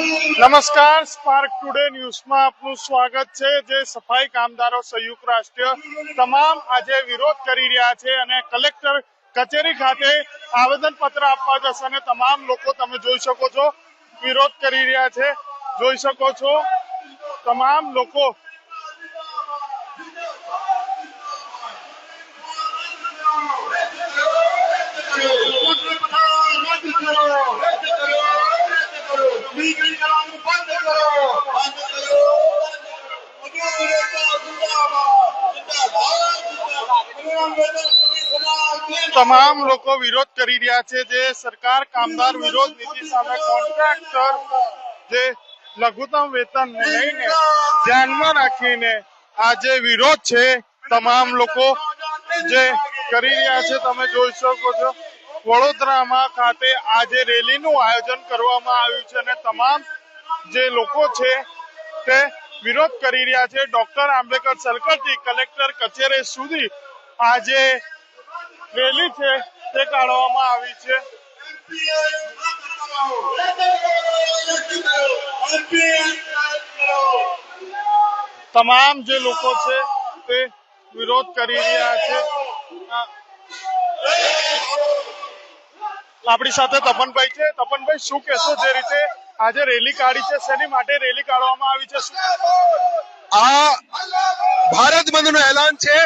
નમસ્કાર spark today ન્યૂઝમાં આપનું સ્વાગત છે. જે સફાઈ કામદારો સંયુક્ત રાષ્ટ્ર તમામ આજે વિરોધ કરી રહ્યા છે અને કલેક્ટર કચેરી ખાતે આવેદન પત્ર આપવા જશે અને તમામ લોકો તમે જોઈ શકો છો, વિરોધ કરી રહ્યા છે. જોઈ શકો છો, તમામ લોકો તમામ લોકો વિરોધ કરી રહ્યા છે જે સરકાર, કામદાર વિરોધ નીતિ સામે કોન્ટ્રાક્ટર જે લઘુત્તમ વેતન લઈને ધ્યાનમાં રાખીને આજે વિરોધ છે. તમામ લોકો જે કરી રહ્યા છે, તમે જોઈ શકો છો. વડોદરામાં ખાતે આજે રેલીનું આયોજન કરવામાં આવ્યું છે અને તમામ જે લોકો છે તે વિરોધ કરી રહ્યા છે. ડોક્ટર આંબેડકર સર્કલથી કલેક્ટર કચેરી સુધી આજે રેલી છે તે કાઢવામાં આવી છે. તમામ જે લોકો છે તે વિરોધ કરી રહ્યા છે. આપણી સાથે તપનભાઈ છે. તપનભાઈ, શું કહેશો જે રીતે આજે રેલી કાઢી છે. શેની માટે રેલી કાઢવામાં આવી છે? આ ભારત બંધનું એલાન છે.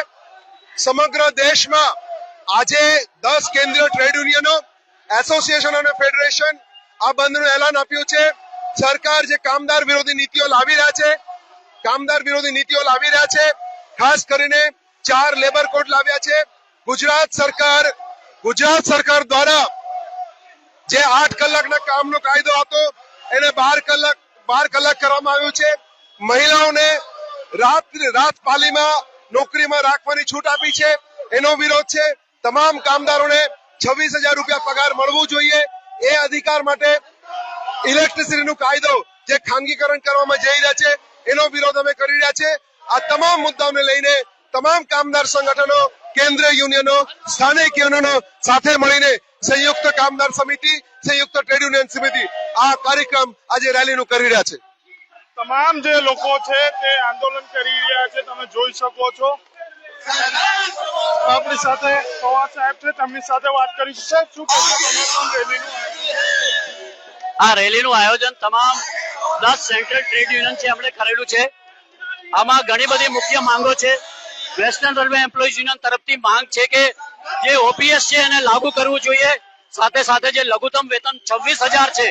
સમગ્ર દેશમાં આજે દસ કેન્દ્રીય ટ્રેડ યુનિયનો, એસોસિએશન અને ફેડરેશન આ બંધનું એલાન આપ્યું છે. સરકાર જે કામદાર વિરોધી નીતિઓ લાવી રહ્યા છે, કામદાર વિરોધી નીતિઓ લાવી રહ્યા છે, ખાસ કરીને ચાર લેબર કોડ લાવ્યા છે. ગુજરાત સરકાર ગુજરાત સરકાર દ્વારા જે આઠ કલાકના કામનો કાયદો હતો એને બાર કલાક બાર કલાક કરવામાં આવ્યું છે. મહિલાઓને રાત રાત પાલીમાં નોકરીમાં રાખવાની છૂટ આપી છે. એનો વિરોધ છે. તમામ કામદારોને છવ્વીસ હજાર રૂપિયા પગાર મળવું જોઈએ. એ અધિકાર માટે ઇલેક્ટ્રિસિટીનો કાયદો જે ખાનગીકરણ કરવામાં જઈ રહ્યા છે, એનો વિરોધ અમે કરી રહ્યા છે. આ તમામ મુદ્દાઓને લઈને તમામ કામદાર સંગઠનો, કેન્દ્રીય યુનિયનો, સ્થાનિક યુનિયનો સાથે મળીને સંયુક્ત કામદાર સમિતિ, સંયુક્ત ટ્રેડ યુનિયન સમિતિ આ કાર્યક્રમ આજે રેલીનું કરી રહ્યા છે. તમામ જે લોકો છે તે આંદોલન કરી રહ્યા છે તમે જોઈ શકો છો. આપણી સાથે પવાર સાહેબ છે તેમની સાથે વાત કરીશું. સાહેબ શું તમે આ રેલીનું આયોજન તમામ દસ સેન્ટ્રલ ટ્રેડ યુનિયન છે એમણે કરેલું છે. આમાં ઘણી બધી મુખ્ય માંગો છે. વેસ્ટર્ન રેલવે એમ્પ્લોઈઝ યુનિયન તરફથી માંગ છે કે જે ઓપીએસ છે એને લાગુ કરવું જોઈએ. સાથે સાથે જે લઘુત્તમ વેતન છવ્વીસ હજાર છે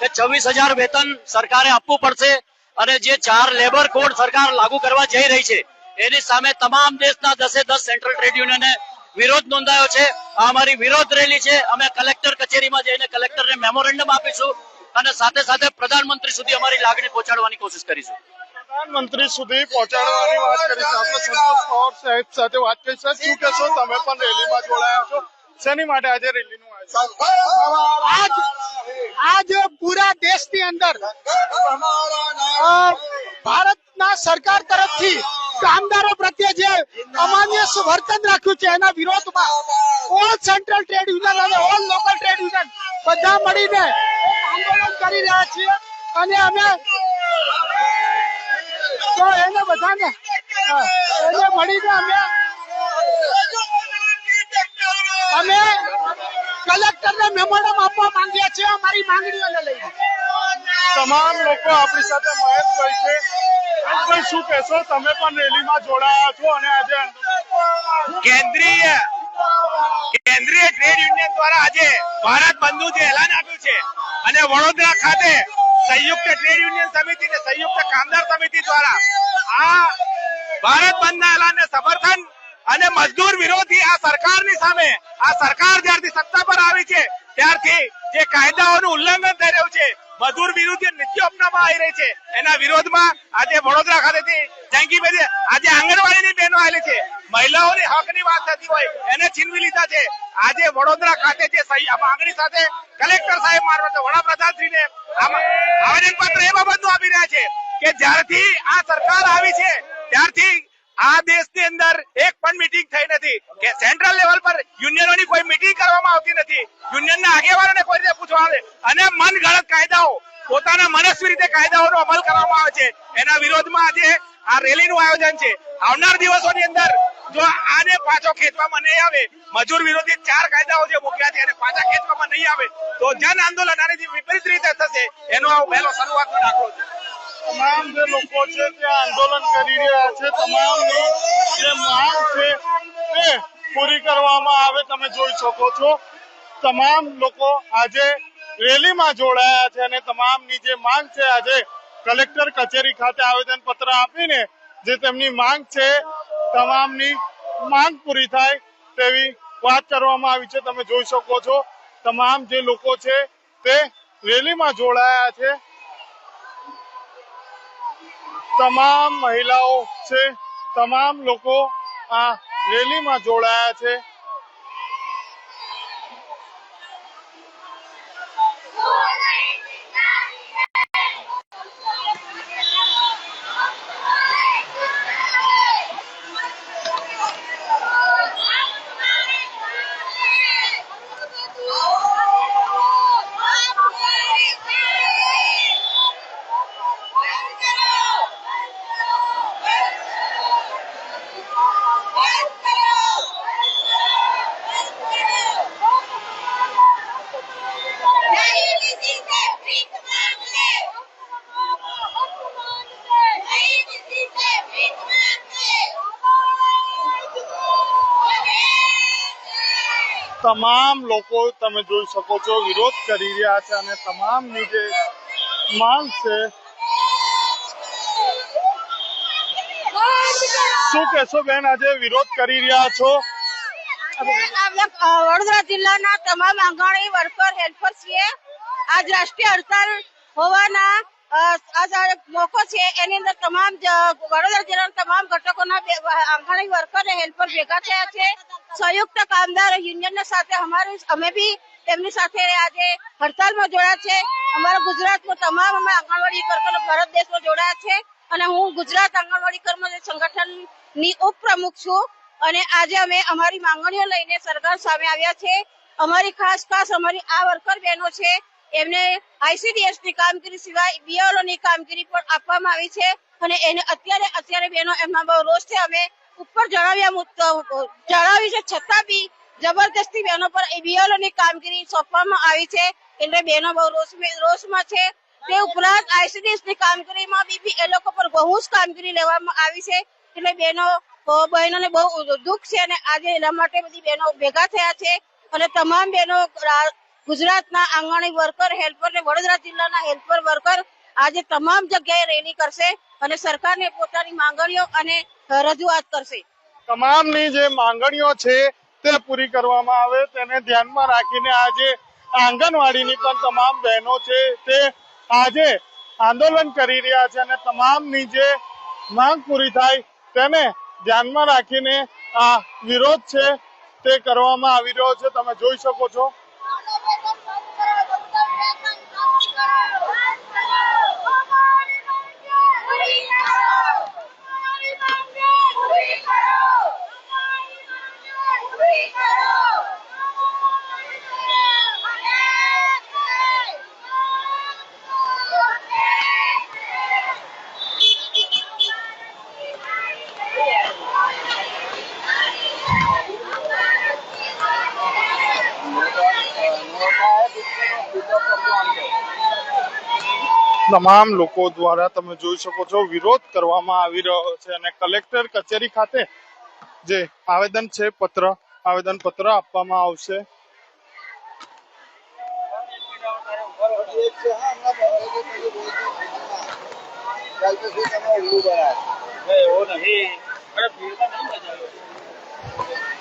એ છવ્વીસ હજાર વેતન સરકારે આપવું પડશે અને જે ચાર લેબર કોડ સરકાર લાગુ કરવા જઈ રહી છે એની સામે તમામ દેશના દસે દસ સેન્ટ્રલ ટ્રેડ યુનિયને વિરોધ નોંધાયો છે. આ અમારી વિરોધ રેલી છે. અમે કલેક્ટર કચેરીમાં જઈને કલેક્ટરને મેમોરેન્ડમ આપીશું અને સાથે સાથે પ્રધાનમંત્રી સુધી અમારી લાગણી પહોંચાડવાની કોશિશ કરીશું. પ્રધાનમંત્રી સુધી પહોંચાડવાની વાત કરીશું. આપણે સંતોષ પવાર સાહેબ સાથે વાત કરી સાહેબ શું કહેશો? તમે પણ રેલીમાં જોડાયા છો. શેની માટે આજે રેલીનું આયોજન? આજ પૂરા દેશની અંદર ભારતના સરકાર તરફથી કામદારો પ્રત્યે જે અમાન્ય વર્તન રાખ્યું છે, એના વિરોધમાં ઓલ સેન્ટ્રલ ટ્રેડ યુનિયન અને ઓલ લોકલ ટ્રેડ યુનિયન બધા મળીને આંદોલન કરી રહ્યા છીએ અને અમે તો એને બધાને એને મળીને અમે અમે કલેક્ટરને મેમોરમ આપવા માંગીએ છીએ અમારી માંગણીઓને લઈને તમામ લોકો આપણી સાથે મહેશભાઈ છે. મહેશભાઈ શું કહેશો? તમે પણ રેલીમાં જોડાયા છો અને આજે કેન્દ્રીય કેન્દ્રીય ટ્રેડ યુનિયન દ્વારા આજે ભારત બંધનું જે એલાન આપ્યું છે અને વડોદરા ખાતે સંયુક્ત ટ્રેડ યુનિયન સમિતિ અને સંયુક્ત કામદાર સમિતિ દ્વારા આ ભારત બંધના એલાનને સમર્થન અને મજદૂર વિરોધી આ સરકારની સામે, આ સરકાર જ્યારથી સત્તા પર આવી છે, ત્યારથી જે કાયદાઓનું ઉલ્લંઘન થઈ રહ્યું છે મજૂર વિરુદ્ધ જે નીતિઓ અપનાવવામાં આવી રહી છે, એના વિરોધમાં આજે વડોદરા ખાતેથી જંગીભાઈ આજે આંગણવાડીની બહેનો આવેલી છે, મહિલાઓની હકની વાત થતી હોય, એને છીનવી લીધા છે. આજે વડોદરા ખાતે જે માંગણી સાથે કલેક્ટર સાહેબ મારફતે વડાપ્રધાનશ્રીને આવેદન પત્ર એ બાબતનું આપી રહ્યા છે કે જ્યારથી આ સરકાર આવી છે, ત્યારથી આ દેશની અંદર એક પણ મીટિંગ થઈ નથી કે સેન્ટ્રલ લેવલ પર યુનિયનોની કોઈ મીટિંગ કરવામાં આવતી નથી. યુનિયનના આગેવાનોને કોઈ રીતે પૂછવા આવે. અને મનગણત કાયદાઓ, પોતાના મનસ્વી રીતે કાયદાઓનો અમલ કરવામાં આવે છે. એના વિરોધમાં આજે આ રેલીનું આયોજન છે. આવનાર દિવસોની અંદર જો આને પાછો ખેંચવામાં નહીં આવે, મજૂર વિરોધી ચાર કાયદાઓ જે મૂક્યા છે એને પાછા ખેંચવામાં નહીં આવે, તો જન આંદોલન આની વિપરીત રીતે થશે, એનો આ પહેલો શરૂઆતનો દાખલો છે. તમામ જે લોકો છે તે આંદોલન કરી રહ્યા છે, તમામની જે માંગ છે તે પૂરી કરવામાં આવે, તમે જોઈ શકો છો. તમામ લોકો આજે રેલીમાં જોડાયા છે અને તમામની જે માંગ છે, આજે કલેક્ટર કચેરી ખાતે આવેદન પત્ર આપીને જે તેમની માંગ છે, તમામની માંગ પૂરી થાય તેવી વાત કરવામાં આવી છે. તમે જોઈ શકો છો, તમામ જે લોકો છે તે રેલીમાં જોડાયા છે. તમામ મહિલાઓ છે તમામ લોકો આ રેલીમાં જોડાયા છે. તમામ લોકો તમે જોઈ શકો છો, વિરોધ કરી રહ્યા છે અને તમામની જે માંગ છે, શું કહેશો બેન, આજે વિરોધ કરી રહ્યા છો? વડોદરા જિલ્લાના તમામ આંગણવાડી વર્કર, હેલ્પર છીએ. આજ રાષ્ટ્રીય હડતાલ હોવાના આ મોકો છે, એની અંદર તમામ વડોદરા જિલ્લાના તમામ ઘટકોના આંગણવાડી વર્કર હેલ્પર ભેગા થયા છે. સંયુક્ત કામદાર યુનિયનના સાથે અમારે, અમે બી એમની સાથે આજે હડતાલમાં જોડાયા છે. અમારા ગુજરાતમાં તમામ અમે આંગણવાડી વર્કરો ભારત દેશમાં જોડાયા છે. અને હું ગુજરાત આંગણવાડી કર્મચારી સંગઠનની ઉપપ્રમુખ છું. અને આજે અમે અમારી માંગણીઓ લઈને સરકાર સામે આવ્યા છે. અમારી ખાસ ખાસ અમારી આ વર્કર બહેનો છે એમને આઈસીડીએસની કામગીરી સિવાય બીઆરઓ ની કામગીરી પણ આપવામાં આવી છે અને એને અત્યારે અત્યારે બેનો એમના બહુ રોષ છે. અમે ઉપર જણાવ્યા જણાવ્યું છે. છતાં બી જબરદસ્તી બહેનો પર બીઆરઓ ની કામગીરી સોંપવામાં આવી છે. એટલે બહેનો બહુ રોષ રોષમાં છે. તે ઉપરાંત આઈસીડીએસની કામગીરીમાં બી એ લોકો પર બહુ જ કામગીરી લેવામાં આવી છે. એટલે બહેનો બહેનોને બહુ દુઃખ છે અને આજે એના માટે બધી બહેનો ભેગા થયા છે. અને તમામ બહેનો ગુજરાતના આંગણવાડી વર્કર હેલ્પર ને વડોદરા જિલ્લાના હેલ્પર વર્કર આજે તમામ જગ્યાએ રેલી કરશે અને સરકારને પોતાની માંગણીઓ અને રજૂઆત કરશે. તમામની જે માંગણીઓ છે તે પૂરી કરવામાં આવે, તેને ધ્યાનમાં રાખીને આજે આંગણવાડીની પણ તમામ બહેનો છે તે આજે આંદોલન કરી રહ્યા છે અને તમામની જે માંગ પૂરી થાય તેને ધ્યાનમાં રાખીને આ વિરોધ છે તે કરવામાં આવી રહ્યો છે. તમે જોઈ શકો છો તમામ લોકો દ્વારા તમે જોઈ શકો છો, વિરોધ કરવામાં આવી રહ્યો છે અને કલેક્ટર કચેરી ખાતે જે આવેદન છે, પત્ર, આવેદન પત્ર આપવામાં આવશે you.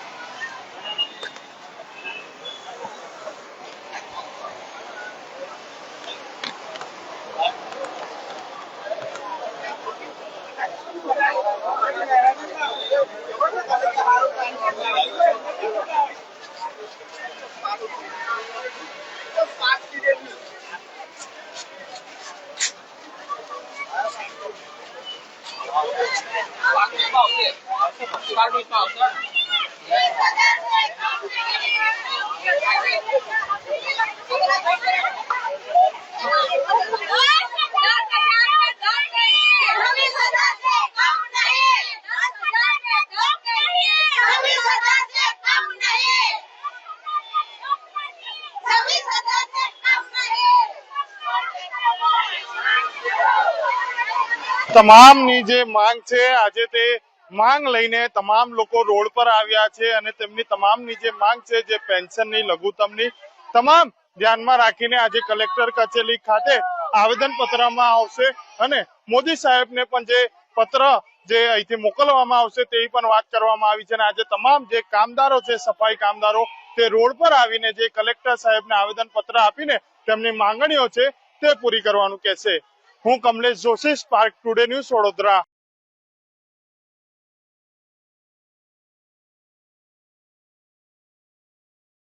तमाम नी जे मांग है आज માંગ લઈને તમામ લોકો રોડ પર આવ્યા છે અને તેમની તમામની જે માંગ છે, જે પેન્શનની, લઘુત્તમની, તમામ ધ્યાનમાં રાખીને આજે કલેક્ટર કચેરી ખાતે આવેદન પત્રમાં આવશે અને મોદી સાહેબને પણ જે પત્ર જે અહીંથી મોકલવામાં આવશે તેવી પણ વાત કરવામાં આવી છે અને આજે તમામ જે કામદારો છે, સફાઈ કામદારો, તે રોડ પર આવીને જે કલેક્ટર સાહેબને આવેદન પત્ર આપીને તેમની માંગણીઓ છે તે પૂરી કરવાનું કહેશે. હું Kamlesh Joshi spark today news Vadodara.